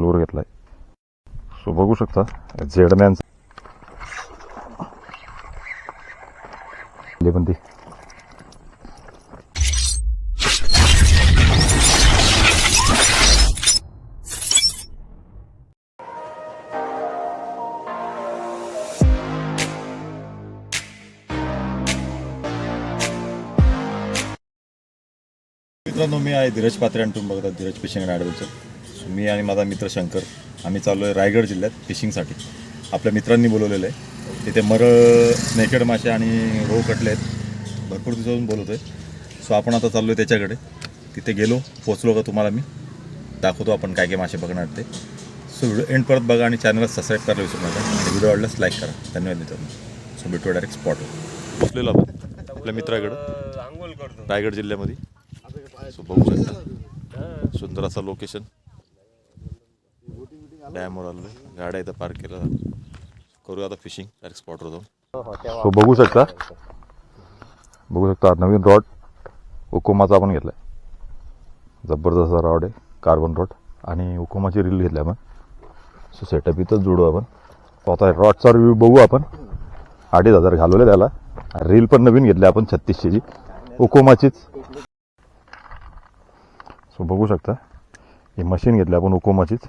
लूर घेतलाय. सो बघू शकता झेडमॅनचा पण मित्रांनो मी आहे धीरज पात्रे आणि तुम्ही बघतात धीरज फिशिंग अँड ॲडव्हेंचर. मी आणि माझा मित्र शंकर आम्ही चाललो आहे रायगड जिल्ह्यात फिशिंगसाठी. आपल्या मित्रांनी बोलवलेलं आहे. तिथे मरळ स्नेकेड मासे आणि रोह कटले आहेत. भरपूर दिवसापासून बोलवतो आहे. सो आपण आता चाललो आहे त्याच्याकडे. तिथे गेलो पोचलो का तुम्हाला मी? दाखवतो आपण काय काय मासे बघणार ते. सो व्हिडिओ एंड परत बघा आणि चॅनलला सबस्क्राईब करायला विसरू नका. आणि व्हिडिओ आवडल्यास लाईक करा. धन्यवाद मित्रांनो. सो भेटू डायरेक्ट स्पॉटवर पोचलेलो आपण. आपल्या मित्राकडं. रायगड जिल्ह्यामध्ये. सो बघू शकता. सुंदर असं लोकेशन डॅमवर आलो गाड्या इथं पार्क केल्या. करूया आता फिशिंग डायरेक्ट स्पॉटवर जाऊन. सो बघू शकता. बघू शकता. नवीन रॉड उकोमाचा आपण घेतलाय. जबरदस्त रॉड आहे. कार्बन रॉड आणि उकोमाची रील घेतली आपण. सो सेटअप इथंच जोडू आपण. So आता रॉडचा रिव्ह्यू बघू आपण. अडीच हजार घालवले त्याला. रील पण नवीन घेतली आपण छत्तीसशेची उकोमाचीच सो बघू शकता. ही मशीन घेतली आपण उकोमाचीच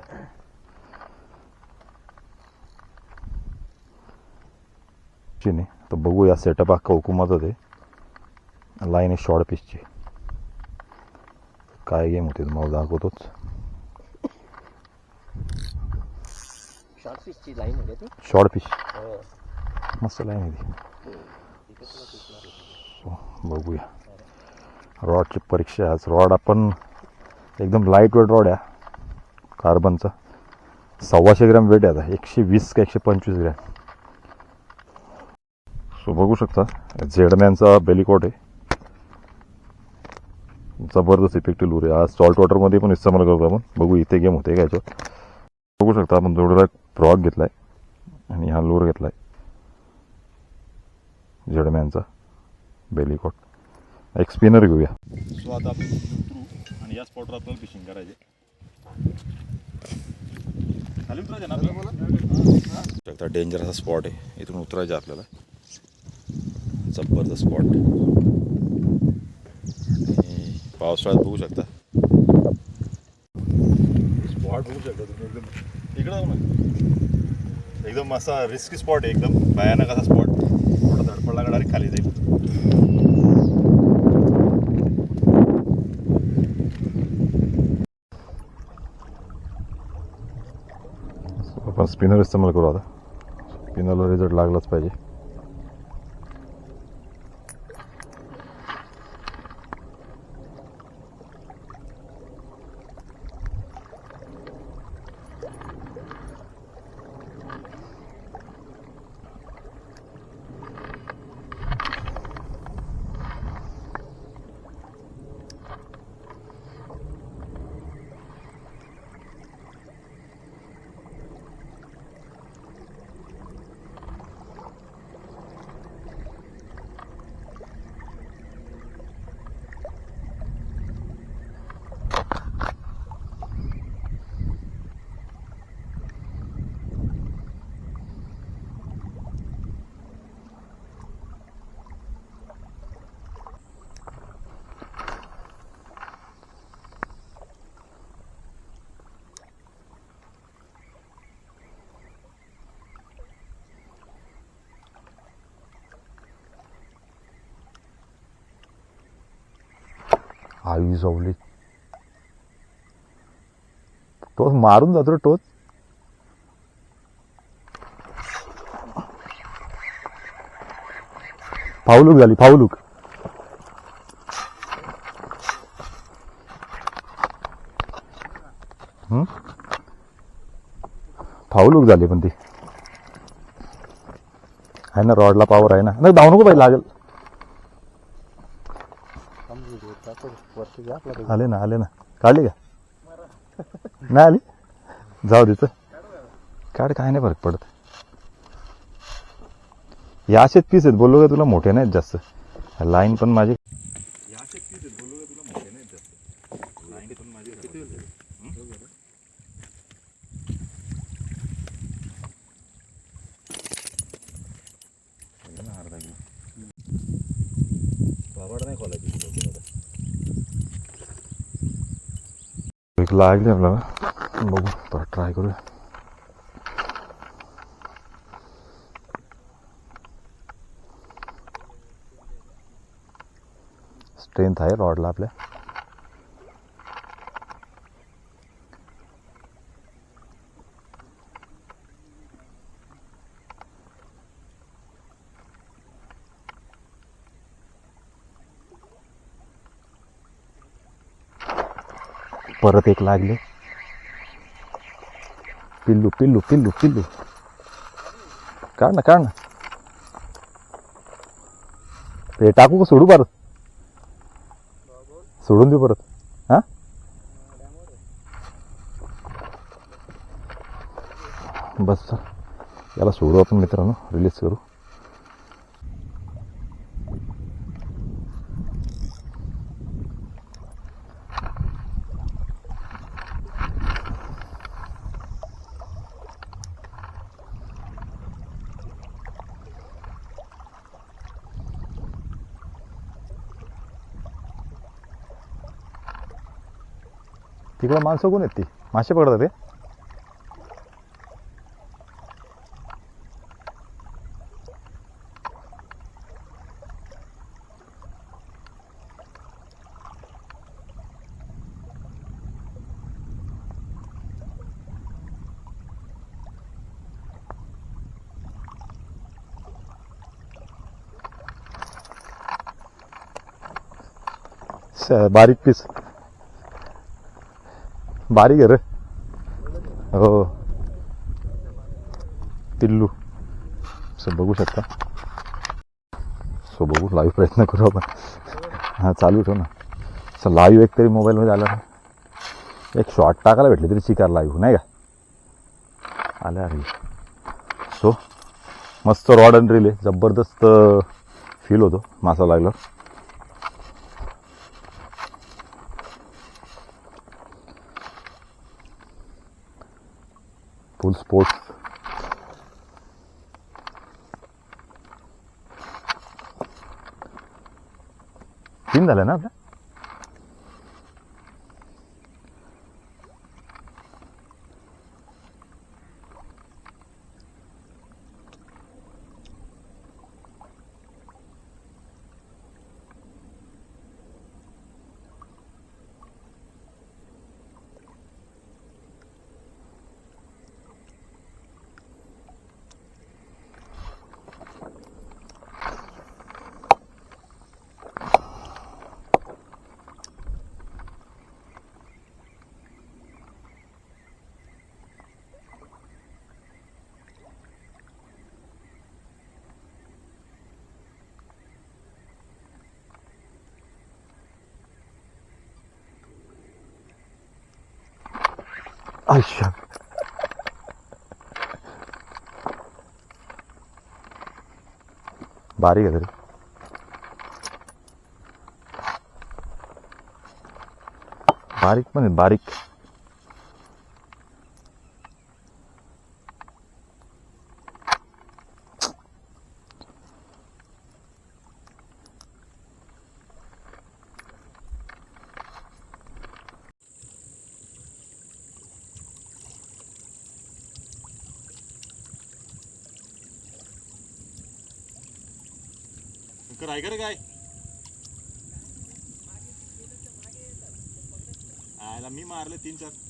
आहे तर बघूया सेटअप अख्खा हुकुमाचाच आहे. लाईन आहे शॉर्ट पीसची काय गेम होते? तुम्हाला दाखवतोच. शॉर्ट लाईन पीस हो. मस्त लाईन आहे ती. बघूया. रॉडची परीक्षा आहे. आज रॉड आपण एकदम लाइट वेट रॉड आहे कार्बनचा सव्वाशे ग्रॅम वेट आहे आता. एकशे वीस का एकशे पंचवीस ग्रॅम. सो बघू शकता. झेडमॅनचा बेलिकॉट आहे. जबरदस्त इफेक्टिव्ह लूर. आहे आज सॉल्ट वॉटरमध्ये पण इस्तेमाल करतो आपण. बघू इथे गेम होते का याच्यावर. बघू शकता आपण जोडीला फ्रॉक घेतलाय. आणि हा लूर घेतलाय. झेडमॅनचा बेलिकॉट. एक स्पिनर घेऊया. सो आता आपण उतरू आणि या स्पॉटवर आपल्याला फिशिंग करायचे खाली उतरायचे ना? आपल्याला डेंजर असा स्पॉट आहे. इथून उतरायचं आपल्याला. जबरदस्त स्पॉट आणि पावसाळ्यात बघू शकता स्पॉट बघू शकता तुम्ही एकदम इकडं जाऊ ना एकदम असा रिस्की स्पॉट आहे एकदम भयानक असा स्पॉट थोडा धडपडला का डायरेक्ट खाली जाईल आपण स्पिनर इस्तेमाल करू आता स्पिनरला रिझल्ट लागलाच पाहिजे आई जाऊली टोच मारून जातो रे टोच फावलूक झाली फावलूक हम्म? फावलूक झाली पण ती. आहे ना रॉडला पावर आहे ना. नाही धावू नको पाहिजे लागेल. आले ना आले ना. काढली का? नाही आली? जाऊ दे तर काढ काय नाही फरक पडत. या असेच पीस आहेत. बोललो का तुला? मोठे नाहीत जास्त. लाईन पण माझी भाबाड नाही खोलायची एक लागले आपल्याला बघू परत ट्राय करूया स्ट्रेंथ आहे रॉडला आपल्या परत एक लागले. पिल्लू पिल्लू पिल्लू पिल्लू. काढ ना काढ ना. ते टाकू का सोडू परत? सोडून देऊ परत. हा? बस सर याला सोडू आपण मित्रांनो रिलीज करू. तिकडं माणसं कोण आहेत ती. मासे पकडतात ते. बारीक पीस. बारीक आहे रे. हो. तिल्लू सो बघू शकता. सो बघू लाईव्ह प्रयत्न करू आपण. हां चालू ठेव ना. सर लाईव्ह एक तरी मोबाईलमध्ये आला ना एक शॉर्ट टाकायला भेटले तरी शिकार लाईव्ह नाही का? आल्या अरे सो मस्त रॉड अँड रिले जबरदस्त फील होतो मासा लागला फुल स्पोर्ट्स तीन झाल्या ना आपल्या अच्छा बारीक आहे तरी बारीक पण आहे बारीक शंकर आहे का रे काय? आयला मी मारले तीन चार.